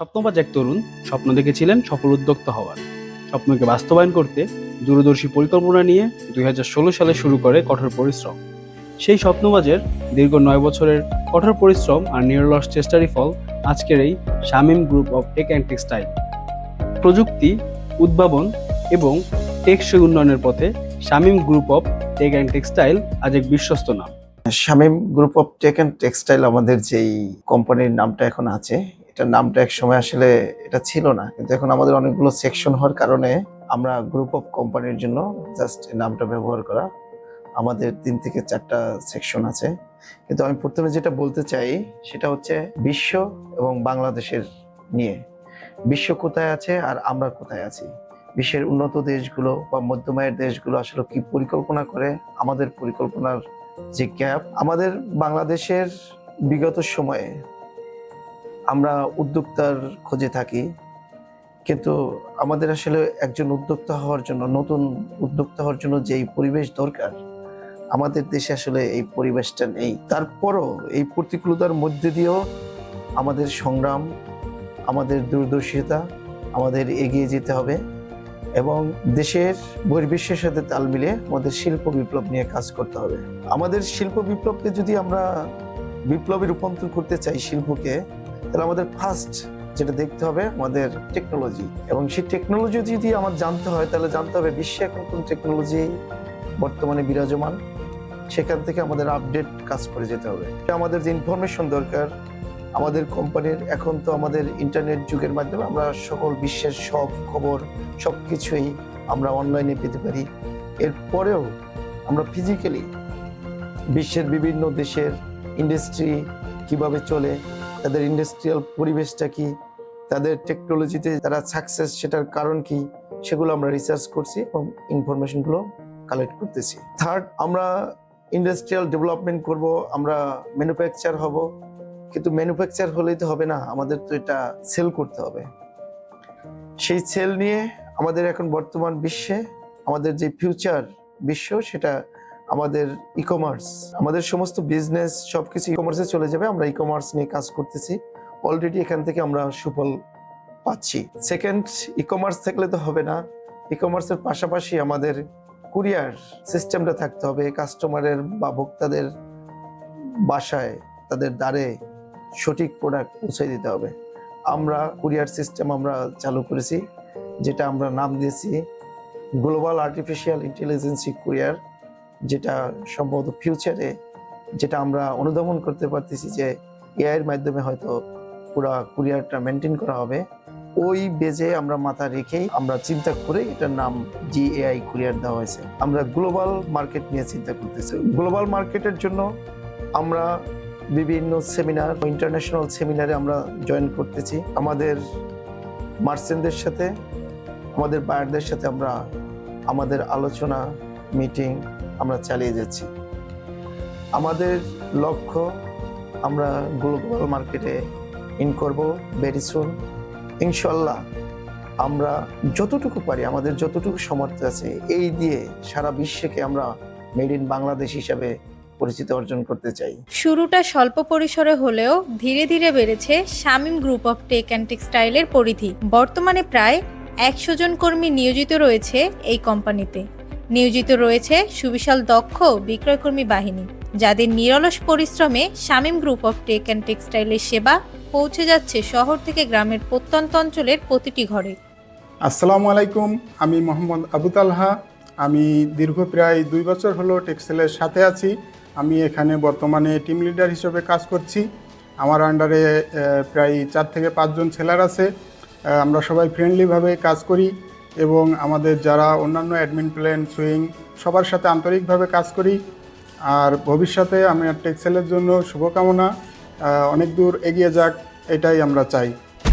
স্বপ্নবাজ এক তরুণ স্বপ্ন দেখেছিলেন সফল উদ্যোক্তা হওয়ার। স্বপ্নকে বাস্তবায়ন করতে দূরদর্শী পরিকল্পনা নিয়ে দুই হাজার ষোলো সালে শুরু করে কঠোর পরিশ্রম। সেই স্বপ্নবাজের দীর্ঘ নয় বছরের কঠোর পরিশ্রম আর নিরলস চেষ্টারই ফল আজকের এই Shamim group of tech and textile প্রযুক্তি, উদ্ভাবন এবং টেকসই উন্নয়নের পথে Shamim group of tech and textile আজ এক বিশ্বস্ত নাম। Shamim group of tech and textile আমাদের যেই কোম্পানির নামটা এখন আছে এটার নামটা এক সময় আসলে এটা ছিল না। কিন্তু এখন আমাদের অনেকগুলো সেকশন হওয়ার কারণে আমরা গ্রুপ অফ কোম্পানির জন্য জাস্ট নামটা ব্যবহার করা আমাদের তিন থেকে চারটা সেকশন আছে। কিন্তু আমি প্রথমে যেটা বলতে চাই সেটা হচ্ছে বিশ্ব এবং বাংলাদেশের নিয়ে। বিশ্ব কোথায় আছে আর আমরা কোথায় আছি? বিশ্বের উন্নত দেশগুলো বা মধ্যমায়ের দেশগুলো আসলে কি পরিকল্পনা করে? আমাদের পরিকল্পনার যে গ্যাপ আমাদের বাংলাদেশের বিগত সময়ে আমরা উদ্যোক্তার খোঁজে থাকি, কিন্তু আমাদের আসলে একজন উদ্যোক্তা হওয়ার জন্য, নতুন উদ্যোক্তা হওয়ার জন্য যেই পরিবেশ দরকার, আমাদের দেশে আসলে এই পরিবেশটা নেই। তারপরও এই প্রতিকূলতার মধ্যে দিয়েও আমাদের সংগ্রাম, আমাদের দূরদর্শিতা, আমাদের এগিয়ে যেতে হবে এবং দেশের বহির্বিশ্বের সাথে তাল মিলে আমাদের শিল্প বিপ্লব নিয়ে কাজ করতে হবে। আমাদের শিল্প বিপ্লবকে যদি আমরা বিপ্লবে রূপান্তর করতে চাই শিল্পকে তাহলে আমাদের ফার্স্ট যেটা দেখতে হবে আমাদের টেকনোলজি এবং সেই টেকনোলজি যদি আমার জানতে হয়, তাহলে জানতে হবে বিশ্বে এখন কোন টেকনোলজি বর্তমানে বিরাজমান, সেখান থেকে আমাদের আপডেট কাজ করে যেতে হবে। আমাদের যে ইনফরমেশন দরকার, আমাদের কোম্পানির এখন তো আমাদের ইন্টারনেট যুগের মাধ্যমে আমরা সকল বিশ্বের সব খবর সব কিছুই আমরা অনলাইনে পেতে পারি। এরপরেও আমরা ফিজিক্যালি বিশ্বের বিভিন্ন দেশের ইন্ডাস্ট্রি কীভাবে চলে তাদের ইন্ডাস্ট্রিয়াল পরিবেশটা কি? তাদের টেকনোলজিতে তারা সাকসেস সেটার কারণ কি? সেগুলো আমরা রিসার্চ করছি এবং ইনফরমেশনগুলো কালেক্ট করতেছি। থার্ড আমরা ইন্ডাস্ট্রিয়াল ডেভেলপমেন্ট করব, আমরা ম্যানুফ্যাকচার হব। কিন্তু ম্যানুফ্যাকচার হলেই তো হবে না, আমাদের তো এটা সেল করতে হবে। সেই সেল নিয়ে আমাদের এখন বর্তমান বিশ্বে আমাদের যে ফিউচার বিশ্ব সেটা আমাদের ই কমার্স আমাদের সমস্ত বিজনেস সবকিছু ই কমার্সে চলে যাবে, আমরা ই কমার্স নিয়ে কাজ করতেছি। অলরেডি এখান থেকে আমরা সুফল পাচ্ছি। সেকেন্ড ই কমার্স থাকলে তো হবে না। ই কমার্সের পাশাপাশি আমাদের কুরিয়ার সিস্টেমটা থাকতে হবে কাস্টমারের বা ভোক্তাদের বাসায় তাদের দ্বারে সঠিক প্রোডাক্ট পৌঁছে দিতে হবে। আমরা কুরিয়ার সিস্টেম আমরা চালু করেছি, যেটা আমরা নাম দিয়েছি গ্লোবাল আর্টিফিশিয়াল ইন্টেলিজেন্সি কুরিয়ার যেটা সম্ভবত ফিউচারে যেটা আমরা অনুধাবন করতে পারতেছি যে এআইয়ের মাধ্যমে হয়তো পুরো কুরিয়ারটা মেনটেন করা হবে। ওই বেজে আমরা মাথা রেখেই আমরা চিন্তা করে এটার নাম জি এআই কুরিয়ার দেওয়া হয়েছে। আমরা গ্লোবাল মার্কেট নিয়ে চিন্তা করতেছি। গ্লোবাল মার্কেটের জন্য আমরা বিভিন্ন সেমিনার ইন্টারন্যাশনাল সেমিনারে আমরা জয়েন করতেছি। আমাদের মার্চেন্টদের সাথে, আমাদের বায়ারদের সাথে আমরা, আমাদের আলোচনা মিটিং আমরা চালিয়ে যাচ্ছি। আমাদের লক্ষ্য আমরা গ্লোবাল মার্কেটে ইন করব ভেরি সুন ইনশাল্লাহ আমরা যতটুকু পারি, আমাদের যতটুকু সমর্থ আছে, এই দিয়ে সারা বিশ্বকে আমরা মেড ইন বাংলাদেশ হিসাবে পরিচিতি অর্জন করতে চাই। শুরুটা স্বল্প পরিসরে হলেও ধীরে ধীরে বেড়েছে Shamim group of tech and টেক্সটাইলের পরিধি। বর্তমানে প্রায় একশো জন কর্মী নিয়োজিত রয়েছে এই কোম্পানিতে। নিয়োজিত রয়েছে সুবিশাল দক্ষ বিক্রয়কর্মী বাহিনী, যাদের নিরলস পরিশ্রমে Shamim group of tech and টেক্সটাইলের সেবা পৌঁছে যাচ্ছে শহর থেকে গ্রামের প্রত্যন্ত অঞ্চলের প্রতিটি ঘরে। আসসালামু আলাইকুম, আমি মোহাম্মদ আবু তালহা। আমি দীর্ঘ প্রায় দুই বছর হলো টেক্সটাইলের সাথে আছি। আমি এখানে বর্তমানে টিম লিডার হিসেবে কাজ করছি। আমার আন্ডারে প্রায় চার থেকে পাঁচজন ছেলার আছে। আমরা সবাই ফ্রেন্ডলিভাবে কাজ করি। এবং আমাদের যারা অন্যান্য অ্যাডমিন প্ল্যান সুইং সবার সাথে আন্তরিকভাবে কাজ করি। আর ভবিষ্যতে আমি টেক্সেলের জন্য শুভকামনা। অনেক দূর এগিয়ে যাক এটাই আমরা চাই।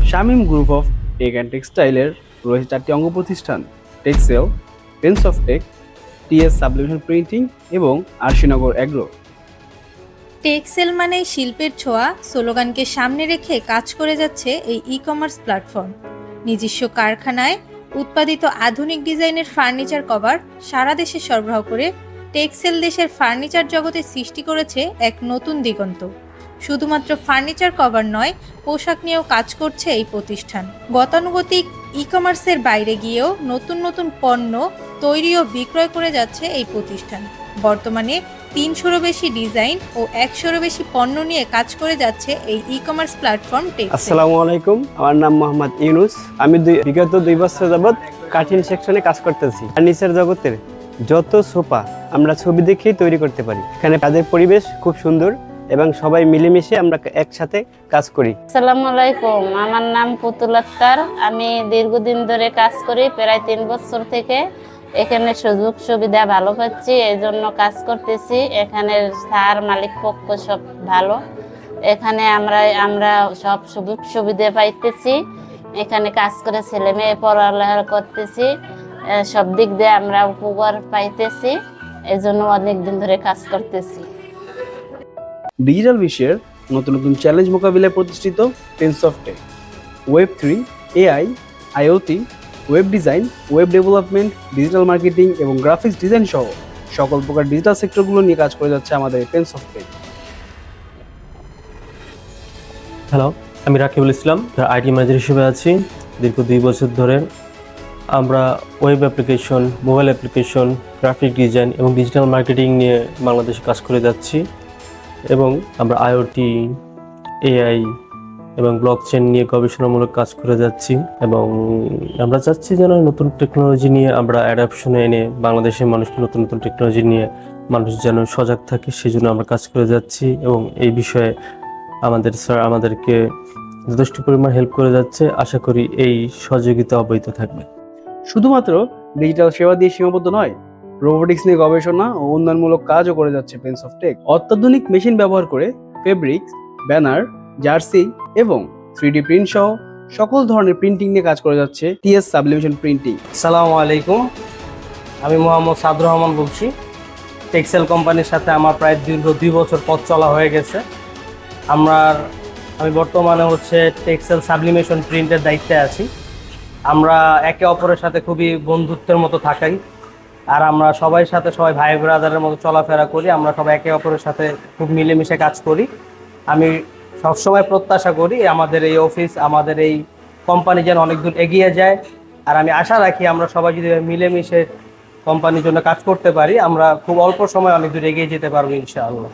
Shamim group of tech and টেক্সটাইলের রয়েছে চারটি অঙ্গ প্রতিষ্ঠান টেক্সেল pens of tech TS sublimation printing এবং আরশিনগর অ্যাগ্রো। টেক্সেল মানে শিল্পের ছোঁয়া স্লোগানকে সামনে রেখে কাজ করে যাচ্ছে এই ই কমার্স প্ল্যাটফর্ম নিজস্ব কারখানায় উৎপাদিত আধুনিক ডিজাইনের ফার্নিচার কভার সারা দেশে সরবরাহ করে টেক্সেল দেশের ফার্নিচার জগতে সৃষ্টি করেছে এক নতুন দিগন্ত। শুধুমাত্র ফার্নিচার কভার নয়, পোশাক নিয়েও কাজ করছে এই প্রতিষ্ঠান। গতানুগতিক ই কমার্সের বাইরে গিয়েও নতুন নতুন পণ্য তৈরি ও বিক্রয় করে যাচ্ছে এই প্রতিষ্ঠান। বর্তমানে তিনশোরও বেশি ডিজাইন ও একশোরও বেশি পণ্য নিয়ে কাজ করে যাচ্ছে এই ই কমার্স প্ল্যাটফর্ম টেক্সেল আসসালামু আলাইকুম আমার নাম মোহাম্মদ ইউনুস। আমি বিগত দুই বছর যাবৎ কাঠিন সেকশনে কাজ করতেছি। ফার্নিচার জগতের যত সোফা আমরা ছবি দেখেই তৈরি করতে পারি। এখানে তাদের পরিবেশ খুব সুন্দর এবং সবাই মিলেমিশে আমরা একসাথে কাজ করি। আসসালামু আলাইকুম আমার নাম পুতুল আক্তার। আমি দীর্ঘদিন ধরে কাজ করি প্রায় তিন বছর থেকে। এখানে সুযোগ সুবিধা ভালো পাচ্ছি এই জন্য কাজ করতেছি। এখানে স্যার, মালিক পক্ষ সব ভালো। এখানে আমরা আমরা সব সুযোগ সুবিধা পাইতেছি। এখানে কাজ করে ছেলে মেয়ে পড়ালেখা করতেছি। সব দিক দিয়ে আমরা উপকার পাইতেছি। এই জন্য অনেক দিন ধরে কাজ করতেছি। ডিজিটাল বিশ্বের নতুন নতুন চ্যালেঞ্জ মোকাবিলায় প্রতিষ্ঠিত টেনসফটে, web three, AI, IoT web design, web development, digital marketing এবং গ্রাফিক্স ডিজাইন সহ সকল প্রকার ডিজিটাল সেক্টরগুলো নিয়ে কাজ করে যাচ্ছে আমাদের টেনসফটে হ্যালো আমি রাকিবুল ইসলাম, আইটি ম্যানেজার হিসেবে আছি। দীর্ঘ দুই বছর ধরে আমরা web application, mobile application, graphic design এবং ডিজিটাল মার্কেটিং নিয়ে বাংলাদেশে কাজ করে যাচ্ছি এবং আমরা আইওটি, এআই এবং ব্লক চেন নিয়ে গবেষণামূলক কাজ করে যাচ্ছি এবং আমরা চাচ্ছি যেন নতুন টেকনোলজি নিয়ে আমরা অ্যাডাপশনে এনে বাংলাদেশের মানুষকে নতুন নতুন টেকনোলজি নিয়ে মানুষ যেন সজাগ থাকে সেই জন্য আমরা কাজ করে যাচ্ছি এবং এই বিষয়ে আমাদের স্যার আমাদেরকে যথেষ্ট পরিমাণ হেল্প করে যাচ্ছে। আশা করি এই সহযোগিতা অব্যাহত থাকবে। শুধুমাত্র ডিজিটাল সেবা দিয়ে সীমাবদ্ধ নয় রোবোটিক্স নিয়ে গবেষণা ও উন্নয়নমূলক কাজও করে যাচ্ছে পেন্স অফ টেক অত্যাধুনিক মেশিন ব্যবহার করে ফেব্রিক্স ব্যানার জার্সি এবং থ্রি প্রিন্ট সহ সকল ধরনের প্রিন্টিং নিয়ে কাজ করে যাচ্ছে টিএস সাবলিমেশন প্রিন্টিং। সালামু আলাইকুম। আমি মোহাম্মদ সাদ রহমান বলছি টেক্সেল কোম্পানির সাথে আমার প্রায় দীর্ঘ দুই বছর পথ চলা হয়ে গেছে। আমরা আমি বর্তমানে হচ্ছে টেক্সেল সাবলিমেশন প্রিন্টের দায়িত্বে আছি। আমরা একে অপরের সাথে খুবই বন্ধুত্বের মতো থাকাই। আর আমরা সবাই সাথে সবাই ভাই ব্রাদারের মতো চলাফেরা করি। আমরা সবাই একে অপরের সাথে খুব মিলেমিশে কাজ করি। আমি সবসময় প্রত্যাশা করি আমাদের এই অফিস আমাদের এই কোম্পানি যেন অনেক দূর এগিয়ে যায়। আর আমি আশা রাখি আমরা সবাই যদি মিলেমিশে কোম্পানির জন্য কাজ করতে পারি, আমরা খুব অল্প সময় অনেক দূর এগিয়ে যেতে পারব ইনশাআল্লাহ।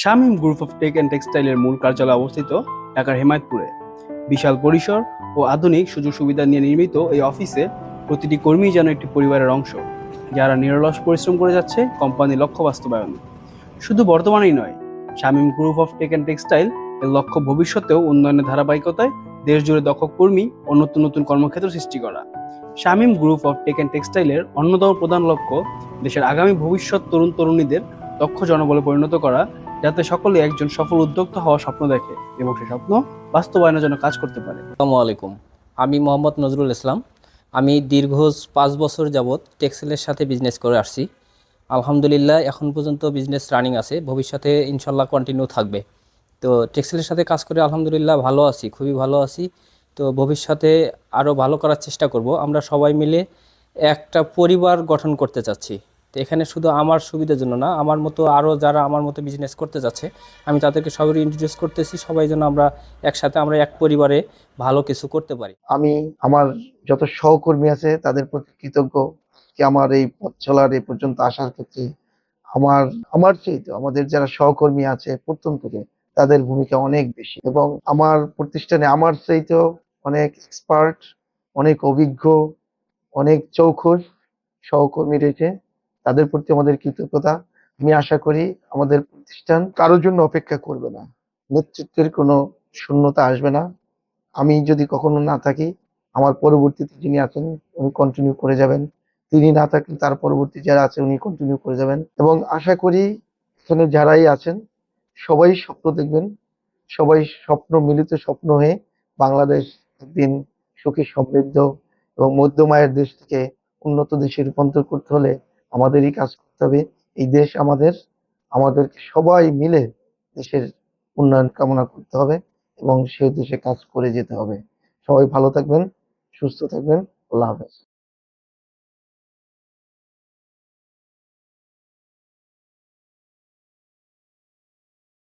Shamim group of tech and টেক্সটাইলের মূল কার্যালয় অবস্থিত ঢাকার হেমায়তপুরে। বিশাল পরিসর ও আধুনিক সুযোগ সুবিধা নিয়ে নির্মিত এই অফিসে প্রতিটি কর্মী যেন একটি পরিবারের অংশ, যারা নিরলস পরিশ্রম করে যাচ্ছে কোম্পানির লক্ষ্য বাস্তবায়নে। শুধু বর্তমানেই নয়, Shamim group of tech and textile এর লক্ষ্য ভবিষ্যতেও উন্নয়নের ধারাবাহিকতায় দেশ জুড়ে দক্ষ কর্মী ও নতুন নতুন কর্মক্ষেত্র সৃষ্টি করা। Shamim group of tech and টেক্সটাইলের অন্যতম প্রধান লক্ষ্য দেশের আগামী ভবিষ্যৎ তরুণ তরুণীদের দক্ষ জনবলে পরিণত করা, যাতে সকলে একজন সফল উদ্যোক্তা হওয়ার স্বপ্ন দেখে এবং সে স্বপ্ন বাস্তবায়নের জন্য কাজ করতে পারে। আসসালামু আলাইকুম। আমি মোহাম্মদ নজরুল ইসলাম। আমি দীর্ঘ পাঁচ বছর যাবৎ টেক্সেলের সাথে বিজনেস করে আসছি। আলহামদুলিল্লাহ, এখন পর্যন্ত বিজনেস রানিং আছে। ভবিষ্যতে ইনশাল্লাহ কন্টিনিউ থাকবে। তো টেক্সেলের সাথে কাজ করে আলহামদুলিল্লাহ ভালো আছি, খুবই ভালো আছি। তো ভবিষ্যতে আরও ভালো করার চেষ্টা করব। আমরা সবাই মিলে একটা পরিবার গঠন করতে চাচ্ছি। তো এখানে শুধু আমার সুবিধার জন্য না, আমার মতো আরও যারা আমার মতো বিজনেস করতে যাচ্ছে, আমি তাদেরকে সবাই ইন্ট্রোডিউস করতেছি, সবাই যেন আমরা একসাথে আমরা এক পরিবারে ভালো কিছু করতে পারি। আমি আমার যত সহকর্মী আছে, তাদের প্রতি কৃতজ্ঞ যে আমার এই পথ চলার এ পর্যন্ত আসার ক্ষেত্রে আমার আমার চাইতে আমাদের যারা সহকর্মী আছে থেকে তাদের ভূমিকা অনেক বেশি। এবং আমার প্রতিষ্ঠানে আমার চাইতেও অনেক এক্সপার্ট অনেক অভিজ্ঞ, অনেক চৌখুর সহকর্মী রয়েছে। তাদের প্রতি আমাদের কৃতজ্ঞতা। আমি আশা করি আমাদের প্রতিষ্ঠান কারোর জন্য অপেক্ষা করবে না। নেতৃত্বের কোনো শূন্যতা আসবে না। আমি যদি কখনো না থাকি, আমার পরবর্তীতে যিনি আছেন, উনি কন্টিনিউ করে যাবেন। তিনি না থাকলে তার পরবর্তী যারা আছে, উনি কন্টিনিউ করে যাবেন। এবং আশা করি এখানে যারাই আছেন সবাই স্বপ্ন দেখবেন, সবাই স্বপ্ন মিলিত স্বপ্ন হয়ে বাংলাদেশ একদিন সুখী সমৃদ্ধ এবং মধ্যমায়ের দেশ থেকে উন্নত দেশে রূপান্তর করতে হলে আমাদেরই কাজ করতে হবে। এই দেশ আমাদের, আমাদেরকে সবাই মিলে দেশের উন্নয়ন কামনা করতে হবে এবং সেই দেশে কাজ করে যেতে হবে। সবাই ভালো থাকবেন, সুস্থ থাকবেন, আল্লাহ হাফেজ।